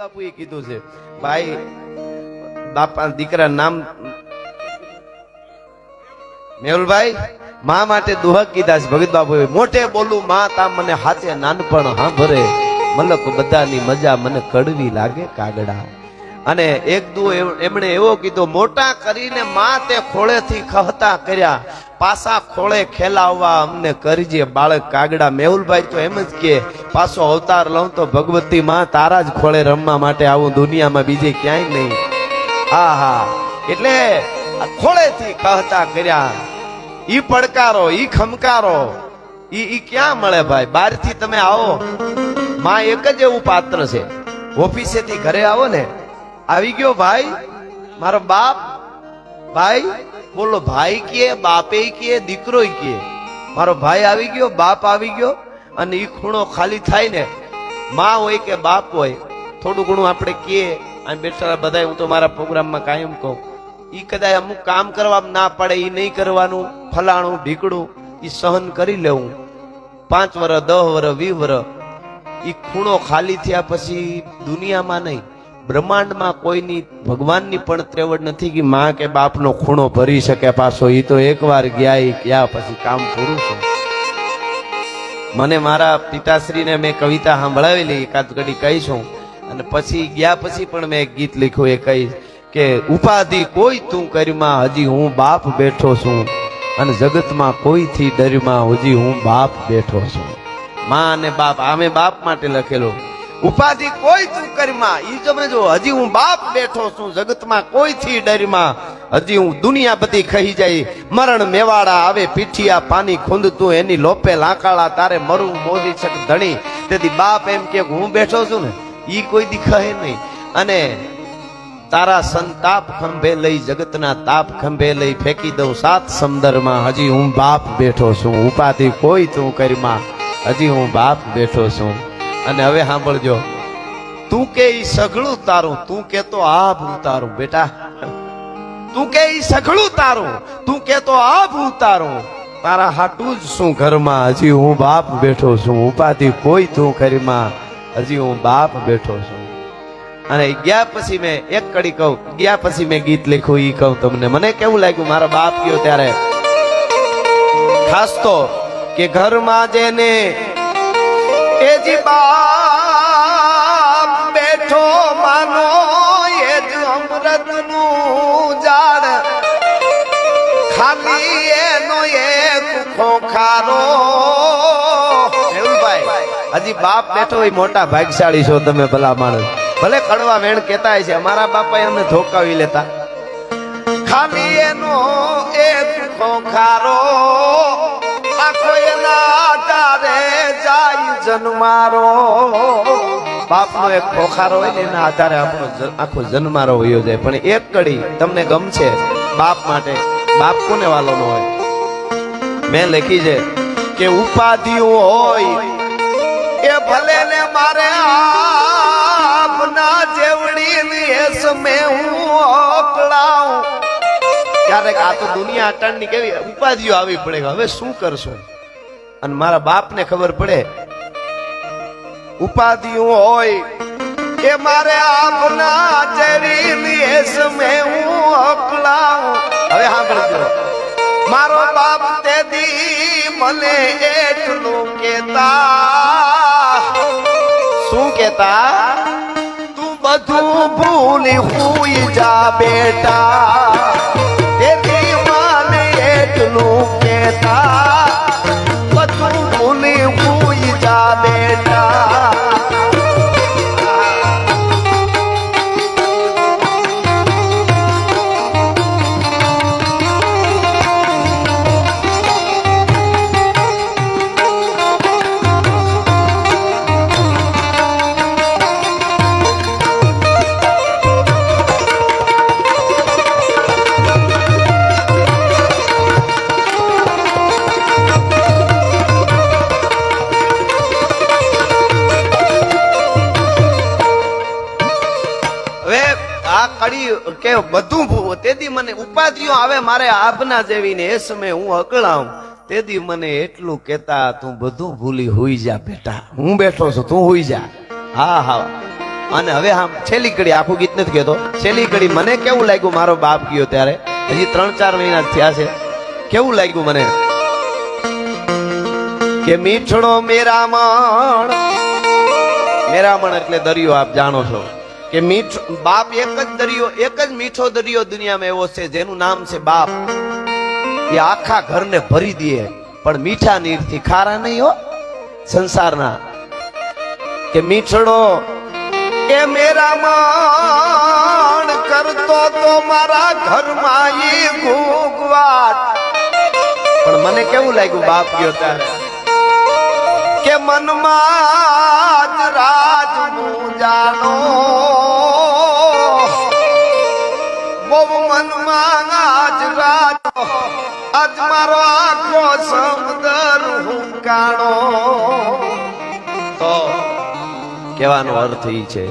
બાપુએ કીધું છે, ભાઈ, બાપા દીકરા નામ મેહુલભાઈ, મા માટે દુહક કીધા છે, ભગત બાપુ મોટે બોલું, મા તા મને હાથે નાનપણ સાંભળે મલક બધાની મજા મને કડવી લાગે કાગડા. અને એક દુ એમણે એવો કીધો, મોટા કરીને મા તે ખોળેથી ખહતા કર્યા. પાસા ખોળે ખેલાવવા અમને કરજે બાળક કાગડા. મેહુલભાઈ તો એમ જ કે, પાછો અવતાર લઉં તો ભગવતી માં તારા જ ખોળે રમવા માટે આવું દુનિયામાં બીજે ક્યાંય નહીં. હા હા. એટલે ખોળેથી કહતા કર્યા. ઈ પડકારો, ઈ ખમકારો. ઈ ઈ ક્યાં મળે ભાઈ? બહારથી તમે આવો. માં એક જ એવું પાત્ર છે. ઓફિસેથી ઘરે આવો ને. આવી ગયો ભાઈ? મારો બાપ? ભાઈ? બોલો, ભાઈ કીએ બાપે કીએ દીકરો કીએ. મારો ભાઈ આવી ગયો, બાપ આવી ગયો, અને એ ખૂણો ખાલી થાય ને, માં હોય કે બાપ હોય, થોડું ઘણું આપણે કીએ, અને બેટા બધા હું તો મારા પ્રોગ્રામમાં કાયમ કહું એ કદાચ અમુક કામ કરવા ના પડે એ નહીં કરવાનું, ફલાણું, ઢીકડું એ સહન કરી લેવું. પાંચ વર્ષ દહ વર્ષ વીસ વર્ષ એ ખૂણો ખાલી થયા પછી દુનિયામાં નહીં. બ્રહ્માંડમાં કોઈની ભગવાનની પણ ત્રેવડ નથી કે માં કે બાપનો ખૂણો ભરી શકે પાછો. એ તો એકવાર ગયા એ ગયા પછી કામ પૂરું છે. મને મારા પિતાશ્રીને મેં કવિતા સાંભળાવેલી, એકાદ ઘડી કહીશું અને પછી ગયા પછી પણ મેં એક ગીત લખ્યું, એ કહીશ કે, ઉપાધિ કોઈ તું કરીમાં, હજી હું બાપ બેઠો છું. અને જગતમાં કોઈથી ડરમાં, હજી હું બાપ બેઠો છું. માં અને બાપ આમે બાપ માટે લખેલું. ઉપાધિ કોઈ તું કરીમાં ઈ તમે જો, હજી હું બાપ બેઠો છું, જગતમાં કોઈથી ડરમાં હજી હું દુનિયા બધી ખહી જાય. મરણ મેવાડા આવે, પીઠિયા પાની ખૂંદતું એની લોપે લાંકાળા તારે મરું મોદી છક ધણી. તેથી બાપ એમ કે, હું બેઠો છું ને, ઈ કોઈ દી ખહે નહીં. અને તારા સંતાપ ખંભે લઈ, જગતના તાપ ખંભે લઈ ફેંકી દઉં સાત સમંદરમાં હજી હું બાપ બેઠો છું, ઉપાધિ કોઈ તું કરીમાં હજી હું બાપ બેઠો છું. અને હવે સાંભળજો. તું કે ઈ સઘળું તારું, તું કે તો આભ તારું, બેટા. તું કે ઈ સઘળું તારું, તું કે તો ભૂ તારું. તારા હાટું જ શું ઘરમાં? હજી હું બાપ બેઠો છું, ઉપાધિ કોઈ તું કરીમાં હજી હું બાપ બેઠો છું. અને ગયા પછી મેં એક કડી કહું, ગયા પછી મેં ગીત લખ્યું, ઈ કહું તમને. મને કેવું લાગ્યું, મારા બાપ ગયો ત્યારે? ખાસ તો કે ઘરમાં જેને એ જી બાપ બેઠો માનો એ જ અમૃતનું ઝાડ ખાલી એનો એક ખોખારો. હજી બાપ બેઠો હોય મોટા ભાગશાળી છો તમે ભલા માણસ. ભલે કડવા વેણ કેતા છે, અમારા બાપા અમને ધોકાવી લેતા. ખાલી એનો એક ખોખારો. જન્મારો બાપનો એક ખોખારો હોય ને એના આધારે આપણો આખો જન્મારો વયો જાય. પણ એક કડી તમને ગમશે, બાપ માટે બાપ કોને વાલો નો હોય? મેં લખી છે કે ઉપાધિઓ હોય એ ભલે ને મારે આપના જેવડી ની મે હું ઓકળાઉં ક્યારેક આ તો દુનિયા અટાણની કેવી ઉપાધિઓ આવી પડે. હવે શું કરશું? અને મારા બાપને ખબર પડે ઉપાધિઓ હોય કે મારે આપના દેશ મેં હું અકળાઉં. હવે સાંભળજો. મારો બાપ તે દી મને એટલું કેતા શું કેતા તું બધું ભૂલી હુઈ જા બેટા. તેથી મને એટલું કેતા હુઈ કે બધું ભૂવો તેથી મને ઉપાધિઓ આવે મારે આપના જેવી ને એ સમયે હું અકળાઉં. તેથી મને એટલું કેતા તું બધું ભૂલી હોઈ જા બેટા. હું બેઠો છું, તું હોઈ જા. હા હા. અને હવે આમ છેલ્લી કડી, આખું ગીત નથી કહેતો. છેલ્લી કડી મને કેવું લાગ્યું મારો બાપ ગયો ત્યારે? હજી ત્રણ ચાર મહિના થયા છે. કેવું લાગ્યું મને? કે મીઠડો મેરામણ. મેરામણ એટલે દરિયો, આપ જાણો છો. કે મીઠ, બાપ એક જ દરિયો, એક જ મીઠો દરિયો દુનિયામાં એવો છે, જેનું નામ છે બાપ. એ આખા ઘરને ભરી દે, પણ મીઠા નીરથી ખારા નહીં હો, સંસારના. કે મીઠડો કે મેરા માણ કરતો તો મારા ઘરમાં ઈ ઘૂંઘવાટ પણ મને કેવું લાગ્યું બાપ ગયો ત્યારે? મનમાં રાજ મૂંઝાનો બહુ મનમાં આજ રાજ, આજ મારો આખો સમદર હુંકાણો. કહેવાનો અર્થ એ છે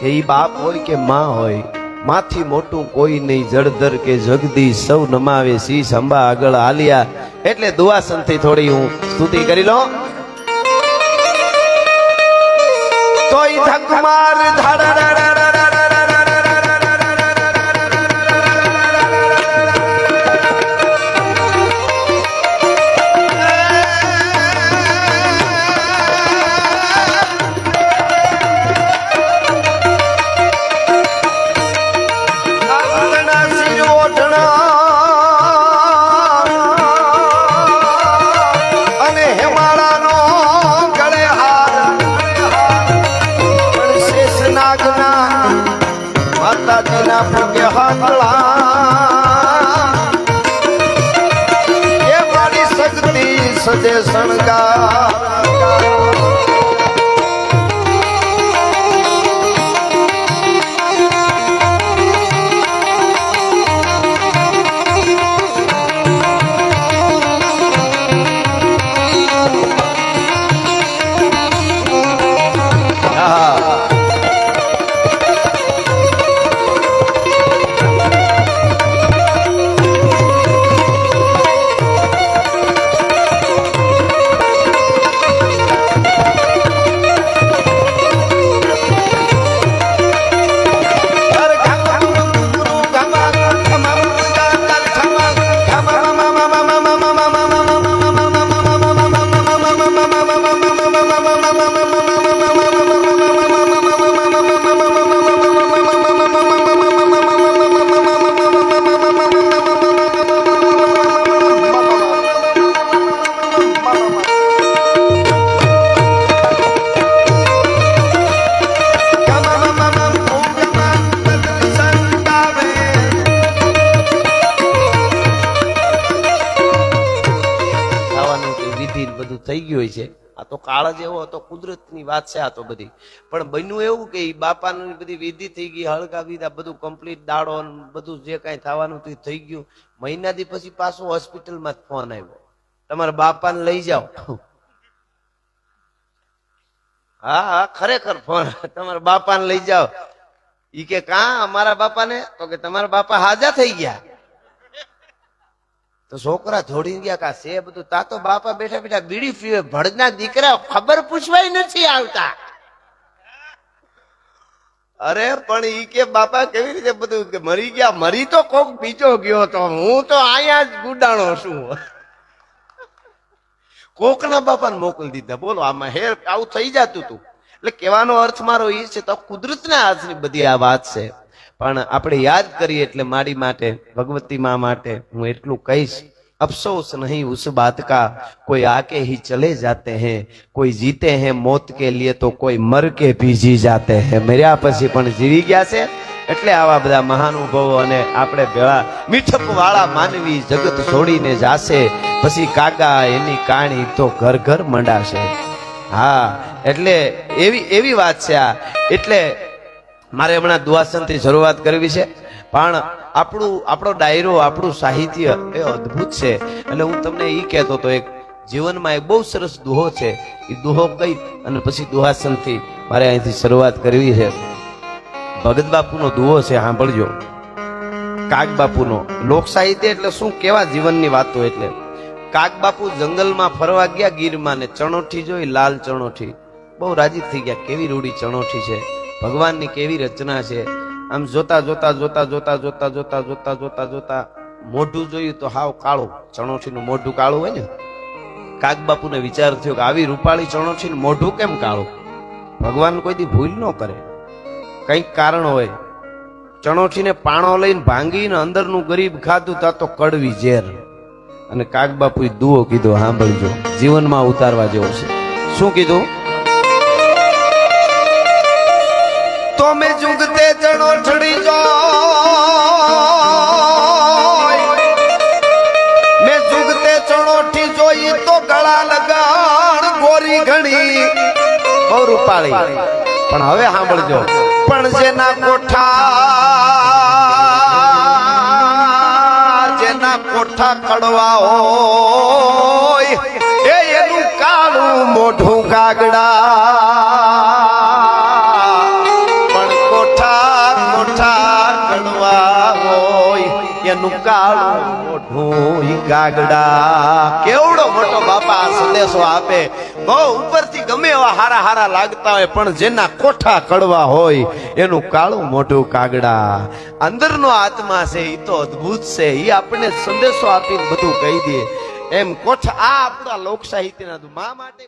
કે એ બાપ હોય કે માં હોય, માથી મોટું કોઈ નહીં. જળધર કે જગદી સૌ નમાવે, શીશ અંબા આગળ આલિયા એટલે દુઆસનથી થોડી હું સ્તુતિ કરી લો. তোমার ধারা નાગના માતાજીના પગે હાથળા એ મારી શક્તિ સજે શણગાર. હોય છે. આ તો કાળ જ એવો હતો, કુદરતની વાત છે આ તો બધી. પણ બન્યું એવું કે એ બાપાની બધી વિધિ થઈ ગઈ હળકા વિધા બધું કમ્પ્લીટ દાડો બધું જે કાંઈ થવાનું હતું થઈ ગયું. મહિનાથી પછી પાછો હોસ્પિટલમાં ફોન આવ્યો. તમારા બાપાને લઈ જાઓ. હા હા, ખરેખર ફોન તમારા બાપાને લઈ જાઓ. ઈ કે, કા, અમારા બાપાને? તો કે, તમારા બાપા હાજા થઈ ગયા. તો છોકરા ધોડી ગયા કા છે બધું? તો બાપા બેઠા બેઠા બીડી પીવે. ભડના દીકરા ખબર પૂછવાય નથી આવતા. અરે, પણ ઈ કે બાપા કેવી રીતે બધું કે મરી ગયા? મરી તો કોક બીજો ગયો તો હું તો અહીંયા જ ગુડાણો છું. કોકના બાપાને મોકલી દીધા. બોલો, આમાં હેર આવું થઈ જતું હતું એટલે કહેવાનો અર્થ મારો એ છે, તો કુદરતના હાથની બધી આ વાત છે. પણ આપણે યાદ કરીએ એટલે મારી માટે, ભગવતી માં માટે હું એટલું કહીશ, અફસોસ નહીં, ઉસ બાત કા કોઈ આકે હી ચલે જાતે હે, કોઈ જીતે હે મોત કે લીએ તો કોઈ મર કે ભીજી જાતે હે. મર્યા પછી પણ જીવી ગયા છે, એટલે આવા બધા મહાનુભવો અને આપણે ભેળા મીઠપ વાળા માનવી જગત છોડીને જાશે, પછી કાકા એની કાણી તો ઘર ઘર મંડાશે. હા, એટલે એવી એવી વાત છે આ. એટલે મારે હમણાં દુઆસનથી શરૂઆત કરવી છે. પણ આપણું, આપણો ડાયરો, આપણું સાહિત્ય એ અદ્ભુત છે. એટલે હું તમને એ કહેતો હતો એક જીવનમાં એક બહુ સરસ દુહો છે. એ દુહો કઈ અને પછી દુહાસનથી મારે અહીંથી શરૂઆત કરવી છે. ભગત બાપુનો દુહો છે, સાંભળજો. કાગ બાપુનો. લોક સાહિત્ય એટલે શું? કેવા જીવનની વાતો એટલે? કાગ બાપુ જંગલમાં ફરવા ગયા ગીરમાં ને ચણોઠી જોઈ, લાલ ચણોઠી. બહુ રાજી થઈ ગયા, કેવી રૂડી ચણોઠી છે. ભગવાનની કેવી રચના છે? આમ જોતા જોતા જોતા જોતા જોતા જોતા જોતા જોતા જોતા મોઢું જોયું તો હાવ કાળું. ચણોઠીનું મોઢું કાળું હોય ને? કાગબાપુને વિચાર થયો કે આવી રૂપાળી ચણોઠીનું મોઢું કેમ કાળું? ભગવાન કોઈ દી ભૂલ ન કરે. કંઈક કારણ હોય. ચણોઠીને પાણો લઈને ભાંગીને અંદરનું ગરીબ ખાધું તા તો કડવી ઝેર. અને કાગબાપુએ દુઓ કીધો સાંભળજો જીવનમાં ઉતારવા જેવો છે. શું કીધું? તો મેં જુગતે ચણોઠડી જો મેં જુગતે ચણોઠી જોઈ તો ગળા લગાણ ગોરી ઘણી બહુ રૂપાળી. પણ હવે સાંભળજો. પણ જેના કોઠા જેના કોઠા કડવા હોય, એ એનું કાળું મોઢું કાગડા એનું કાળું ગાગડા. કેવડો મોટો બાપા સંદેશો આપે. બહુ ઉપરથી ગમે એવા હારા હારા લાગતા હોય, પણ જેના કોઠા કડવા હોય, એનું કાળું મોઢું કાગડા. અંદરનો આત્મા છે એ તો અદ્ભુત છે. એ આપણને સંદેશો આપીને બધું કહી દે. એમ કોઠા, આ આપણા લોક સાહિત્યના મા માટે